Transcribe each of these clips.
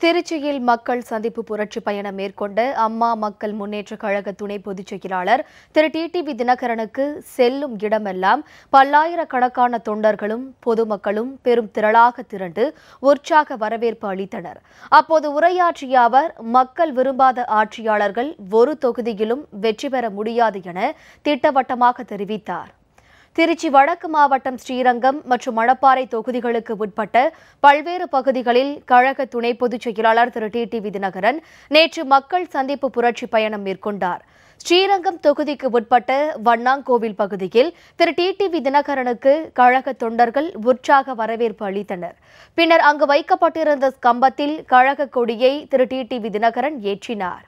திருச்சியில் மக்கள் சந்திப்பு புரட்சி பயணம் மேற்கொண்ட அம்மா மக்கள் முன்னேற்ற கழக துணை பொதுச் செயலாளர் திரு டிடிவி தினகரனுக்கு செல்லும் இடமெல்லாம் பல்லாயிரக்கணக்கான தொண்டர்களும் பொதுமக்களும் பெரும் திரளாக திரண்டு உற்சாக வரவேற்பு அளித்தனர். அப்போது உரையாற்றிய அவர் மக்கள் விரும்பாத ஆட்சியாளர்கள் ஒரு தொகுதியிலும் வெற்றி பெற முடியாது என திட்டவட்டமாக தெரிவித்தார். திருச்சி வடக்கு மாவட்டம் ஸ்ரீரங்கம் மற்றும் மணப்பாறை தொகுதிகளுக்கு உட்பட்ட பல்வேறு பகுதிகளில் கழக துணை பொதுச் செயலாளர் திரு டிடிவி தினகரன் நேற்று மக்கள் சந்திப்பு புரட்சி பயணம் மேற்கொண்டார். ஸ்ரீரங்கம் தொகுதிக்கு உட்பட்ட வண்ணாங்கோவில் பகுதியில் திரு டிடிவி தினகரனுக்கு கழக தொண்டர்கள் உற்சாக வரவேற்பு அளித்தனர். பின்னர் அங்கு வைக்கப்பட்டிருந்த கம்பத்தில் கழக கொடியை திரு டிடிவி தினகரன் ஏற்றினார்.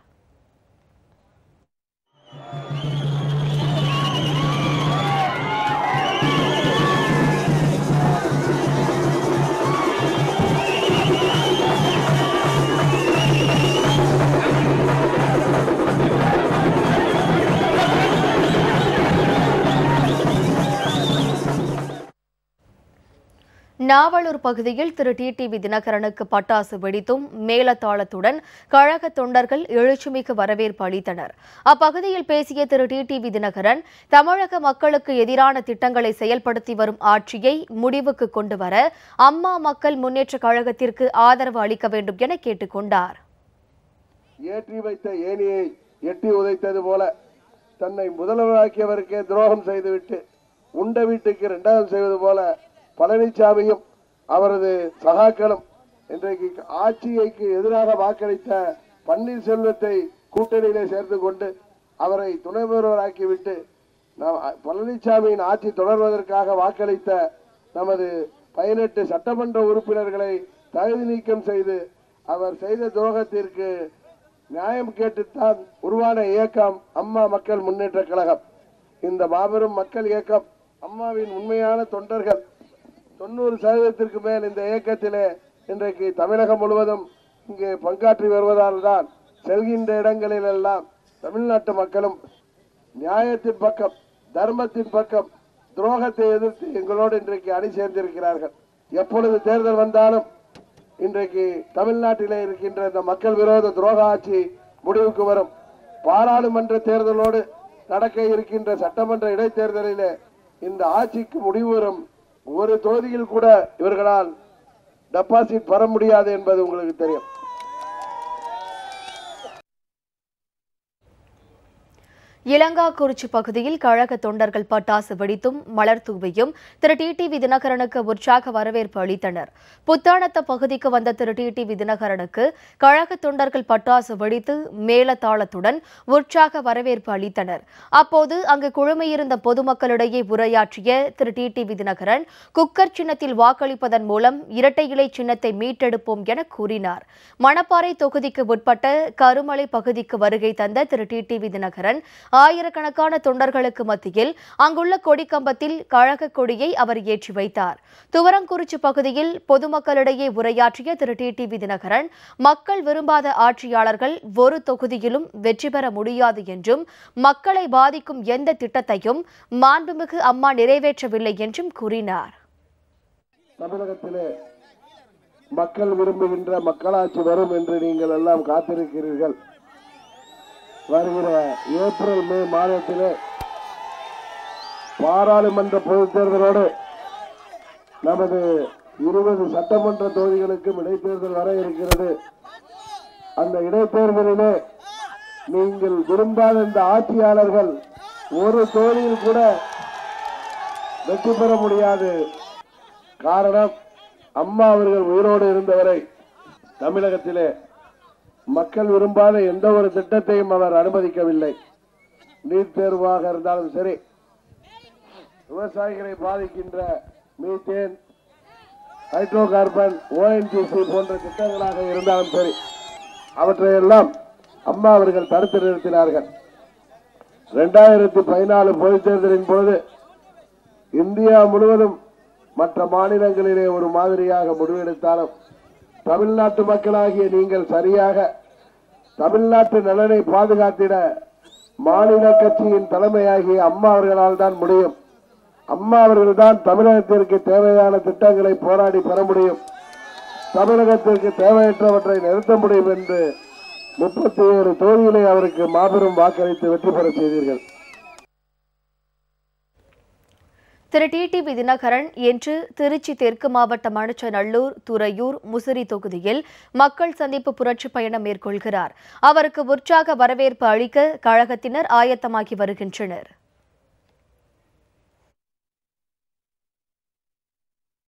நாவலூர் பகுதியில் திரு டிடிவி தினகரனுக்கு பட்டாசு வெடித்தும் மேலத்தாளத்துடன் கழக தொண்டர்கள் எழுச்சிமிகு வரவேற்பு அளித்தனர். அப்பகுதியில் பேசிய திரு டிடிவி தினகரன் தமிழக மக்களுக்கு எதிரான திட்டங்களை செயல்படுத்தி வரும் ஆட்சியை முடிவுக்கு கொண்டு வர அம்மா மக்கள் முன்னேற்ற கழகத்திற்கு ஆதரவு அளிக்க வேண்டும் என கேட்டுக்கொண்டார் ஏற்றி வைத்த எட்டி உதைத்தது போல தன்னை முதல்வராக்கியவருக்கே துரோகம் செய்துவிட்டு உண்ட வீட்டுக்கு இரண்டாவது செய்வது போல பழனிசாமியும் அவரது சகாக்களும் இன்றைக்கு ஆட்சியைக்கு எதிராக வாக்களித்த பன்னீர்செல்வத்தை கூட்டணியிலே சேர்த்து கொண்டு அவரை துணை முதல்வராக்கிவிட்டு நாம் பழனிசாமியின் ஆட்சி தொடர்வதற்காக வாக்களித்த நமது பதினெட்டு சட்டமன்ற உறுப்பினர்களை தகுதி நீக்கம் செய்து அவர் செய்த துரோகத்திற்கு நியாயம் கேட்டுத்தான் உருவான இயக்கம் அம்மா மக்கள் முன்னேற்ற கழகம். இந்த மாபெரும் மக்கள் இயக்கம் அம்மாவின் உண்மையான தொண்டர்கள் தொண்ணூறு சதவீதத்திற்கு மேல் இந்த இயக்கத்திலே இன்றைக்கு தமிழகம் முழுவதும் இங்கே பங்காற்றி வருவதால் தான் செல்கின்ற இடங்களில் எல்லாம் தமிழ்நாட்டு மக்களும் நியாயத்தின் பக்கம் தர்மத்தின் பக்கம் துரோகத்தை எதிர்த்து எங்களோடு இன்றைக்கு அணி சேர்ந்திருக்கிறார்கள். எப்பொழுது தேர்தல் வந்தாலும் இன்றைக்கு தமிழ்நாட்டிலே இருக்கின்ற இந்த மக்கள் விரோத துரோக ஆட்சி முடிவுக்கு வரும். பாராளுமன்ற தேர்தலோடு நடக்க இருக்கின்ற சட்டமன்ற இடைத்தேர்தலிலே இந்த ஆட்சிக்கு முடிவு வரும் ஒரு தொகுதியில் கூட இவர்களால் டெபாசிட் பெற முடியாது என்பது உங்களுக்கு தெரியும். இலங்காக்குறிச்சி பகுதியில் கழக தொண்டர்கள் பட்டாசு வெடித்தும் மலர் தூவியும் திரு டிடிவி தினகரனுக்கு உற்சாக வரவேற்பு அளித்தனர். புத்தாணத்த பகுதிக்கு வந்த திரு டிடிவி தினகரனுக்கு கழக தொண்டர்கள் பட்டாசு வெடித்து மேலதாளத்துடன் உற்சாக வரவேற்பு அளித்தனர். அப்போது அங்கு குழுமையிருந்த பொதுமக்களிடையே உரையாற்றிய திரு டிடிவி தினகரன் குக்கர் சின்னத்தில் வாக்களிப்பதன் மூலம் இரட்டை இலை சின்னத்தை மீட்டெடுப்போம் என கூறினார். மணப்பாறை தொகுதிக்கு உட்பட்ட கருமலை பகுதிக்கு வருகை தந்த திரு டிடிவி தினகரன் ஆயிரக்கணக்கான தொண்டர்களுக்கு மத்தியில் அங்குள்ள கொடிக்கம்பத்தில் கழக கொடியை அவர் ஏற்றி வைத்தார். துவரங்குறிச்சி பகுதியில் பொதுமக்களிடையே உரையாற்றிய திரு. வி தினகரன் மக்கள் விரும்பாத ஆட்சியாளர்கள் ஒரு தொகுதியிலும் வெற்றி பெற முடியாது என்றும் மக்களை பாதிக்கும் எந்த திட்டத்தையும் மாண்புமிகு அம்மா நிறைவேற்றவில்லை என்றும் கூறினார். தமிழகத்திலே மக்கள் விரும்புகின்ற மக்களாட்சி வரும் என்று நீங்கள் எல்லாம் காத்திருக்கிறீர்கள். வருகிற ஏப்ரல் மே மாதத்திலே பாராளுமன்ற பொதுத் தேர்தலோடு நமது இருபது சட்டமன்ற தொகுதிகளுக்கும் இடைத்தேர்தல் வர இருக்கிறது. அந்த இடைத்தேர்தலிலே நீங்கள் விரும்பாத இந்த ஆட்சியாளர்கள் ஒரு தொகுதியில் கூட வெற்றி பெற முடியாது. காரணம் அம்மா அவர்கள் உயிரோடு இருந்தவரை தமிழகத்திலே மக்கள் விரும்பாத எந்த ஒரு திட்டத்தையும் அவர் அனுமதிக்கவில்லை. நீட் தேர்வாக இருந்தாலும் சரி விவசாயிகளை பாதிக்கின்ற மீத்தேன் ஹைட்ரோ கார்பன் ஓஎன்ஜிசி போன்ற திட்டங்களாக இருந்தாலும் சரி அவற்றையெல்லாம் அம்மா அவர்கள் தடுத்து நிறுத்தினார்கள். இரண்டாயிரத்தி பதினாலு பொதுத் தேர்தலின் பொழுது இந்தியா முழுவதும் மற்ற மாநிலங்களிலே ஒரு மாதிரியாக முடிவெடுத்தாலும் தமிழ்நாட்டு மக்களாகிய நீங்கள் சரியாக தமிழ்நாட்டு நலனை பாதுகாத்திட மாநில கட்சியின் தலைமையாகிய அம்மா அவர்களால் தான் முடியும். அம்மா அவர்கள்தான் தமிழகத்திற்கு தேவையான திட்டங்களை போராடி பெற முடியும். தமிழகத்திற்கு தேவையற்றவற்றை நிறுத்த முடியும் என்று முப்பத்தி ஏழு தொகுதிகளை அவருக்கு மாபெரும் வாக்களித்து வெற்றி பெற செய்தீர்கள். திரு டிடிவி தினகரன் இன்று திருச்சி தெற்கு மாவட்டம் மணச்சநல்லூர் துறையூர் முசிறி தொகுதியில் மக்கள் சந்திப்பு புரட்சி பயணம் மேற்கொள்கிறார். அவருக்கு உற்சாக வரவேற்பு அளிக்க கழகத்தினர் ஆயத்தமாகி வருகின்றனர்.